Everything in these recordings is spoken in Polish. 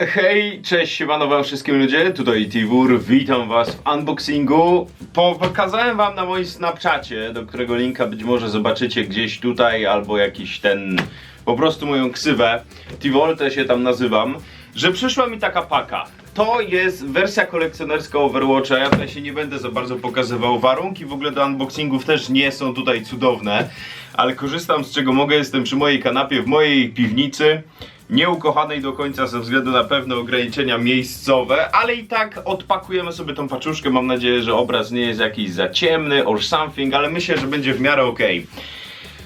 Hej, cześć, siemano wszystkim ludzie, tutaj Tiwur, witam was w unboxingu. Po, pokazałem wam na moim Snapchacie, do którego linka być może zobaczycie gdzieś tutaj, albo jakiś ten, po prostu moją ksywę, Tivolte się tam nazywam, że przyszła mi taka paka. To jest wersja kolekcjonerska Overwatcha, ja tutaj się nie będę za bardzo pokazywał, warunki w ogóle do unboxingów też nie są tutaj cudowne, ale korzystam z czego mogę, jestem przy mojej kanapie w mojej piwnicy nieukochanej do końca ze względu na pewne ograniczenia miejscowe, ale i tak odpakujemy sobie tą paczuszkę. Mam nadzieję, że obraz nie jest jakiś za ciemny or something, ale myślę, że będzie w miarę okej.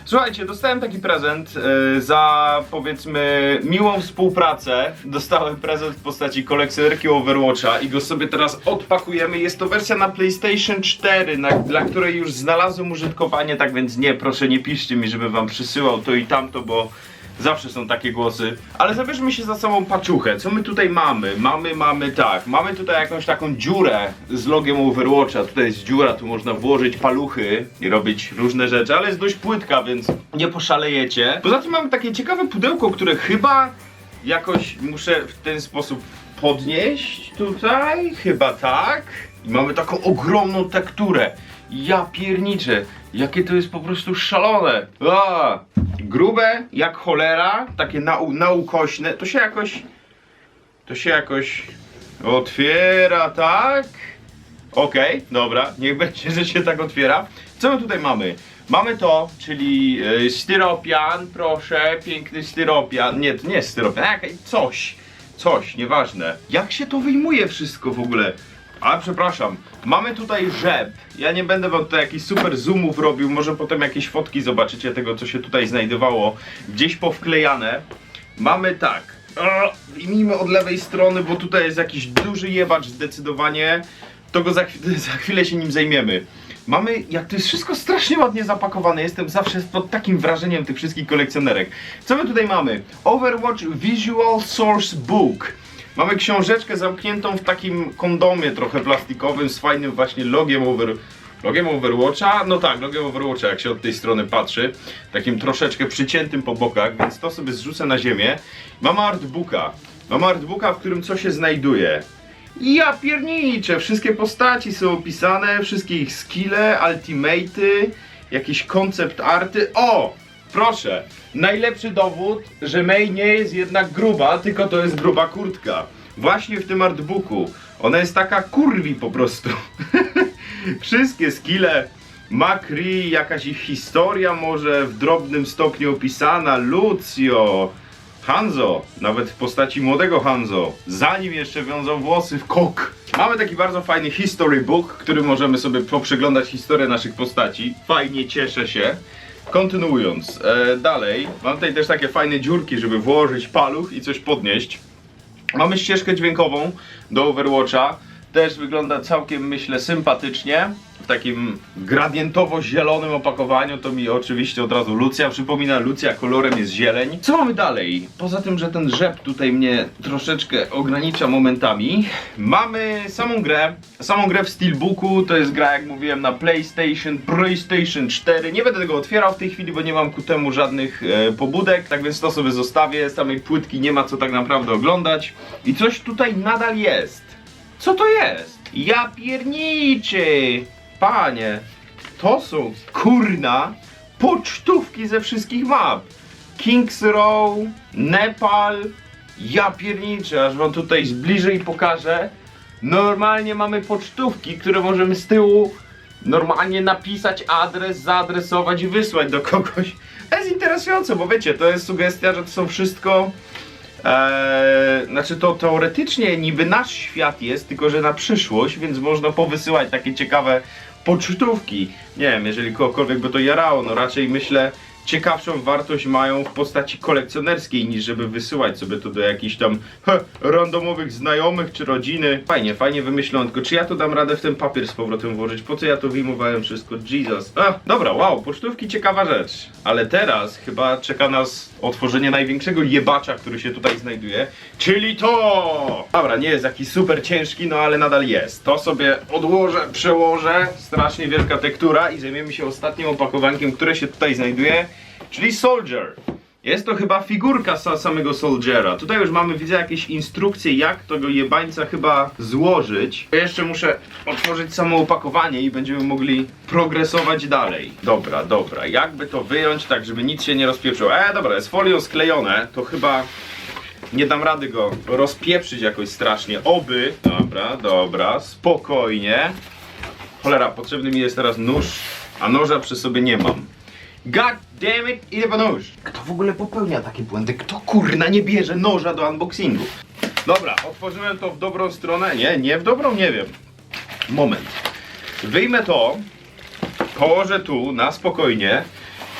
Słuchajcie, dostałem taki prezent e, za powiedzmy miłą współpracę. Dostałem prezent w postaci kolekcjonerki Overwatcha i go sobie teraz odpakujemy. Jest to wersja na PlayStation 4, na, dla której już znalazłem użytkowanie, tak więc nie, proszę nie piszcie mi, żebym wam przysyłał to i tamto, bo Zawsze są takie głosy. Ale zabierzmy się za samą paczuchę. Co my tutaj mamy? Mamy, mamy tak. Mamy tutaj jakąś taką dziurę z logiem Overwatcha. Tutaj jest dziura, tu można włożyć paluchy i robić różne rzeczy, ale jest dość płytka, więc nie poszalejecie. Poza tym mamy takie ciekawe pudełko, które chyba jakoś muszę w ten sposób podnieść tutaj. Chyba tak. I mamy taką ogromną tekturę. Ja pierniczę, jakie to jest po prostu szalone. A, grube jak cholera, takie nau naukośne. To się jakoś. To się jakoś otwiera, tak? Okej, dobra, niech będzie, że się tak otwiera. Co my tutaj mamy? Mamy to, czyli y, styropian, proszę, piękny styropian. Nie, to nie jest styropian, jak, coś, coś, nieważne. Jak się to wyjmuje wszystko w ogóle? A przepraszam, mamy tutaj rzep. Ja nie będę wam tutaj jakichś super zoomów robił, może potem jakieś fotki zobaczycie tego, co się tutaj znajdowało. Gdzieś powklejane. Mamy tak. Wyjmijmy od lewej strony, bo tutaj jest jakiś duży jebacz zdecydowanie. To go za, chwi- za chwilę się nim zajmiemy. Mamy, jak to jest wszystko strasznie ładnie zapakowane, jestem zawsze pod takim wrażeniem tych wszystkich kolekcjonerek. Co my tutaj mamy? Overwatch Visual Source Book. Mamy książeczkę zamkniętą w takim kondomie trochę plastikowym z fajnym właśnie logiem over, logiem Overwatcha. No tak, logiem Overwatcha jak się od tej strony patrzy. Takim troszeczkę przyciętym po bokach, więc to sobie zrzucę na ziemię. Mamy artbooka. Mamy artbooka, w którym co się znajduje. Ja pierniczę, wszystkie postaci są opisane, wszystkie ich skille, ultimaty, jakieś koncept arty. O! Proszę, najlepszy dowód, że May nie jest jednak gruba, tylko to jest gruba kurtka. Właśnie w tym artbooku. Ona jest taka kurwi po prostu. Wszystkie skille, Macri, jakaś ich historia może w drobnym stopniu opisana, Lucio, Hanzo, nawet w postaci młodego Hanzo, zanim jeszcze wiązał włosy w kok. Mamy taki bardzo fajny history book, który możemy sobie poprzeglądać historię naszych postaci. Fajnie, cieszę się. Kontynuując, e, dalej, mam tutaj też takie fajne dziurki, żeby włożyć paluch i coś podnieść. Mamy ścieżkę dźwiękową do Overwatcha. Też wygląda całkiem, myślę, sympatycznie. Takim gradientowo-zielonym opakowaniu. To mi oczywiście od razu Lucja przypomina. Lucja kolorem jest zieleń. Co mamy dalej? Poza tym, że ten rzep tutaj mnie troszeczkę ogranicza momentami. Mamy samą grę. Samą grę w Steelbooku. To jest gra, jak mówiłem, na PlayStation, PlayStation 4. Nie będę tego otwierał w tej chwili, bo nie mam ku temu żadnych e, pobudek. Tak więc to sobie zostawię. Samej płytki nie ma co tak naprawdę oglądać. I coś tutaj nadal jest. Co to jest? Ja pierniczy! Panie, to są kurna pocztówki ze wszystkich map. Kings Row, Nepal, ja pierniczę, aż wam tutaj zbliżej pokażę. Normalnie mamy pocztówki, które możemy z tyłu normalnie napisać adres, zaadresować i wysłać do kogoś. To jest interesujące, bo wiecie, to jest sugestia, że to są wszystko Eee, znaczy to teoretycznie niby nasz świat jest, tylko że na przyszłość, więc można powysyłać takie ciekawe pocztówki. Nie wiem, jeżeli kogokolwiek by to jarało, no raczej myślę ciekawszą wartość mają w postaci kolekcjonerskiej niż żeby wysyłać sobie to do jakichś tam he, randomowych znajomych czy rodziny. Fajnie, fajnie wymyślone, tylko czy ja to dam radę w ten papier z powrotem włożyć? Po co ja to wyjmowałem wszystko? Jesus. A, dobra, wow, pocztówki ciekawa rzecz. Ale teraz chyba czeka nas otworzenie największego jebacza, który się tutaj znajduje, czyli to! Dobra, nie jest jakiś super ciężki, no ale nadal jest. To sobie odłożę, przełożę, strasznie wielka tektura i zajmiemy się ostatnim opakowankiem, które się tutaj znajduje, czyli Soldier. Jest to chyba figurka sa samego Soldiera. Tutaj już mamy, widzę, jakieś instrukcje, jak tego jebańca chyba złożyć. Jeszcze muszę otworzyć samo opakowanie i będziemy mogli progresować dalej. Dobra, dobra. Jakby to wyjąć tak, żeby nic się nie rozpieprzyło? E, dobra, jest folią sklejone, to chyba nie dam rady go rozpieprzyć jakoś strasznie. Oby. Dobra, dobra, spokojnie. Cholera, potrzebny mi jest teraz nóż, a noża przy sobie nie mam. God damn it, idę po nóż. Kto w ogóle popełnia takie błędy? Kto kurna nie bierze noża do unboxingu? Dobra, otworzyłem to w dobrą stronę. Nie, nie w dobrą, nie wiem. Moment. Wyjmę to, położę tu na spokojnie.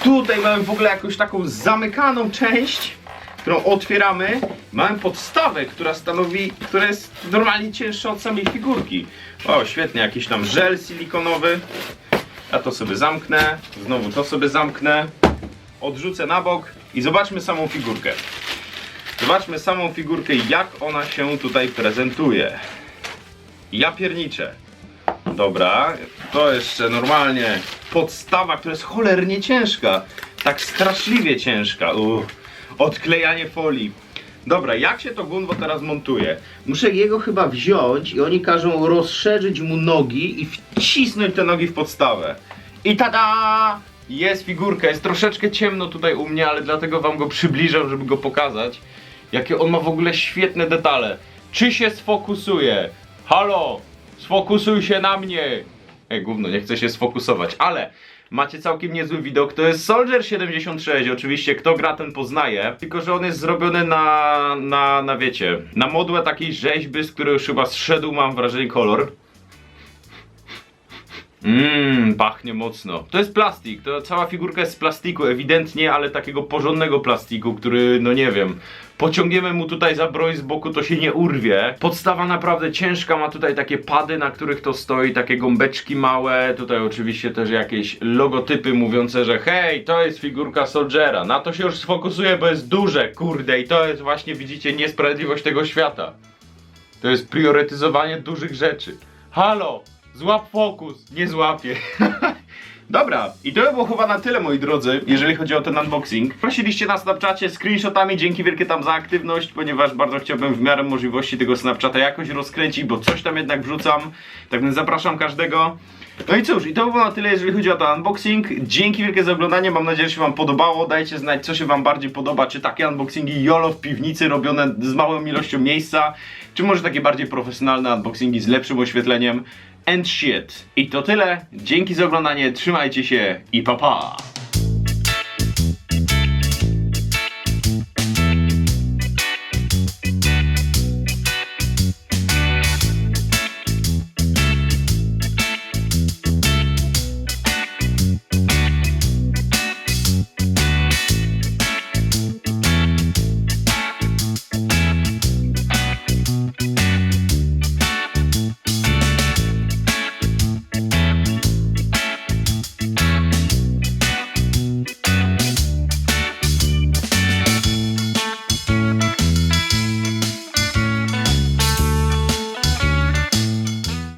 Tutaj mamy w ogóle jakąś taką zamykaną część, którą otwieramy. Mamy podstawę, która stanowi, która jest normalnie cięższa od samej figurki. O, świetnie, jakiś tam żel silikonowy. Ja to sobie zamknę, znowu to sobie zamknę, odrzucę na bok i zobaczmy samą figurkę. Zobaczmy samą figurkę, jak ona się tutaj prezentuje. Ja pierniczę. Dobra, to jeszcze normalnie podstawa, która jest cholernie ciężka. Tak straszliwie ciężka. Uff. Odklejanie folii. Dobra, jak się to gunwo teraz montuje? Muszę jego chyba wziąć i oni każą rozszerzyć mu nogi i wcisnąć te nogi w podstawę. I tada! Jest figurka, jest troszeczkę ciemno tutaj u mnie, ale dlatego wam go przybliżam, żeby go pokazać. Jakie on ma w ogóle świetne detale. Czy się sfokusuje? Halo! Sfokusuj się na mnie! Ej, gówno, nie chcę się sfokusować, ale macie całkiem niezły widok. To jest Soldier 76, oczywiście kto gra ten poznaje, tylko że on jest zrobiony na, na, na wiecie, na modłę takiej rzeźby, z której już chyba zszedł, mam wrażenie, kolor. Mmm, pachnie mocno. To jest plastik, to cała figurka jest z plastiku, ewidentnie, ale takiego porządnego plastiku, który, no nie wiem, pociągniemy mu tutaj za broń z boku, to się nie urwie. Podstawa naprawdę ciężka, ma tutaj takie pady, na których to stoi, takie gąbeczki małe, tutaj oczywiście też jakieś logotypy mówiące, że hej, to jest figurka Soldiera, na to się już sfokusuję, bo jest duże, kurde, i to jest właśnie, widzicie, niesprawiedliwość tego świata. To jest priorytetyzowanie dużych rzeczy. Halo! Złap fokus! Nie złapię. Dobra, i to by było chyba na tyle, moi drodzy, jeżeli chodzi o ten unboxing. Prosiliście na Snapchacie screenshotami, dzięki wielkie tam za aktywność, ponieważ bardzo chciałbym w miarę możliwości tego Snapchata jakoś rozkręcić, bo coś tam jednak wrzucam. Tak więc zapraszam każdego. No i cóż, i to by było na tyle, jeżeli chodzi o ten unboxing. Dzięki wielkie za oglądanie, mam nadzieję, że się wam podobało. Dajcie znać, co się wam bardziej podoba, czy takie unboxingi YOLO w piwnicy robione z małą ilością miejsca, czy może takie bardziej profesjonalne unboxingi z lepszym oświetleniem and shit. I to tyle. Dzięki za oglądanie, trzymajcie się i pa pa!